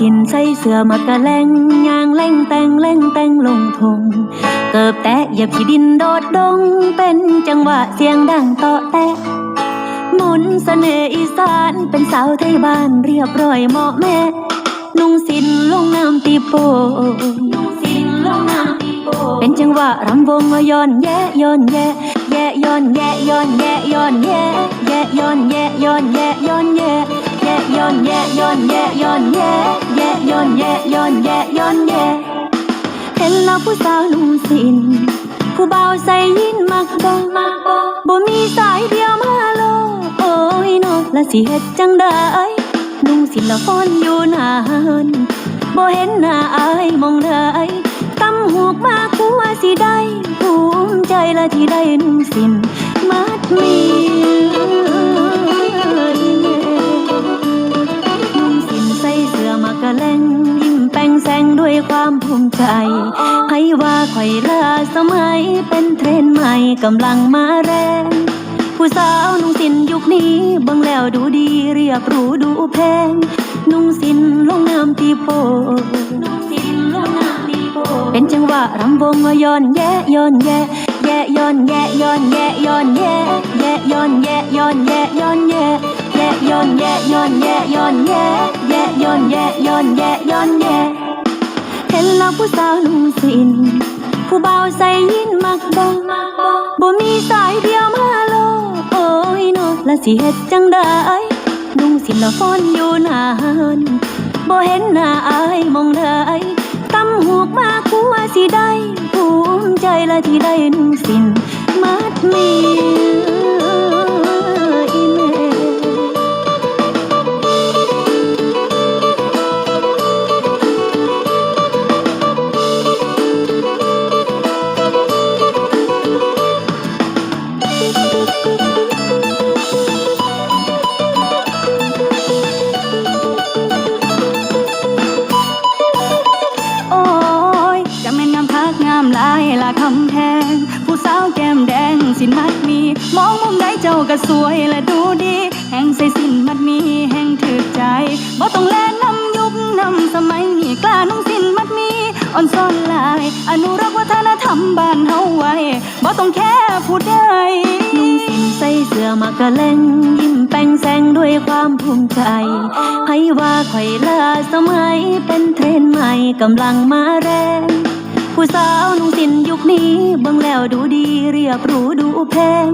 ส่เสื้อมากะแลงยางแล่งแต่งแล่งแต่งลงทง เกิบแตะเหยียบขี้ดินโดดดง เป็นจังหวะเสียงดังตาะแตะหมุนเสน่ห์อีสานเป็นสาวไทยบ้านเรียบร้อยเหมาะแม่ นุ่งสินลงน้ำตีโปนุ่งสินลงน้ำตีโปเป็นจังหวะรำวงย้อนแย่ย้อนแย่แย่ย้อนแย่ย้อนแย่ย้อนแย่แย่ย้อนแย่ย้อนแย่ย้อนแย่ ย่ย้อนแย่ย้อนแย่ย้อนแย่แย่ย้อนแย่ย้อนแย่ย้อนแย่เห็นแล้วผู้สาวนุ่งสินผู้บ่าวใส่ยินมักบ่มักบ่บ่มีสายเดียวมาโลโอ้ยนาะละสิเฮ็ดจังได้นุ่งสินละฟอนอยู่นานบ่เห็นหน้าอายมองได้ตำหูกมากกูว่าสิได้ภูมิใจละที่ได้นุ่งสินมัดมี ใจให้ว่าข่อยลาสมัยเป็นเทรนใหม่กำลังมาแรง ผู้สาวนุ่งสินยุคนี้บังแล้วดูดีเรียบรูดูแพงนุ่งสินลงน้ำตีโปนุ่งสินลงน้ำตีโปเป็นจังหวะรำวงย้อนแย่ย้อนแย่แย่ย้อนแย่ย้อนแย่ย้อนแย่แย่ย้อนแย่ย้อนแย่ย้อนแย่แย่ย้อนแย่ย้อนแย่ย้อนแย่แย่ย้อนแย่ย้อนแย่ย้อนแย่ ห็นแล้วผู้สาวนุ่งสิน ผู้บ่าวใส่ยินมักบ่มักบ่มีสายเดียวมาโลโอ้ยนาะละสิเฮ็ดจังได้นุ่งสินละฟอนอยู่นานบ่เห็นหน้าอายมองได้ตำหูกมากกูว่าสิได้ภูมิใจละที่ได้นุ่งสินมัดมี คำแพง ผู้สาวแก้มแดงสินมัดมี มองมุมใดเจ้าก็สวยและดูดี แห่งใส่สินมัดมีแห่งถือใจบ่ต้องแลนำยุคนำสมัยนี้กล้านุ่งสินมัดมีอ่อนซ่อนลาย อนุรักษ์วัฒนธรรมบ้านเฮาไว้บ่ต้องแค่ผู้ใดนุ่งสินใส่เสื้อมากระแลงยิ้มแป้งแสงด้วยความภูมิใจให้ว่าข่ลาสมัยเป็นเทรนใหม่กำลังมาแรง ผู้สาวนุ่งสินยุคนี้เบิ่งแล้วดูดีเรียบหรูดูแพง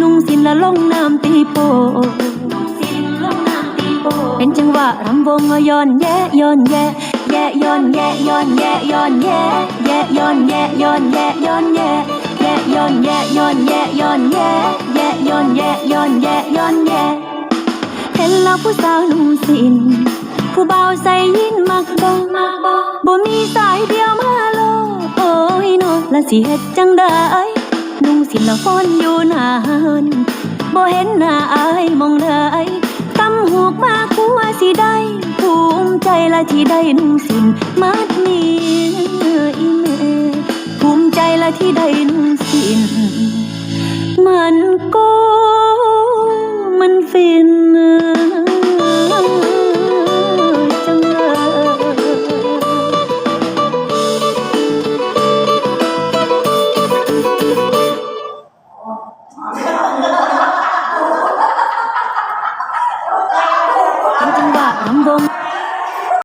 นุ่งสินละลงน้ำตีโปนุ่งสินลงน้ำตีโปเป็นจังหวะรำวงย้อนแย่ย้อนแย่แย่ย้อนแย่ย้อนแย่ย้อนแย่แย่ย้อนแย่ย้อนแย่ย้อนแย่แย่ย้อนแย่ย้อนแย่ย้อนแย่แย่ย้อนแย่ย้อนแย่ย้อนแย่เห็นแล้วผู้สาวนุ่งสินผู้บ่าใส่ยินมักบ่มักบ่บ่มีสายเดียวมาโลโอ้ยเนาะละสิเฮ็ดจังได้นุ่งสินละฟอนอยู่นานบ่เห็นหน้าอายมองได้ตำหูกมาคัวสิได้ภูมิใจละที่ได้นุ่งสินมัดมีอีเมภูมิใจละที่ได้นุ่งสิน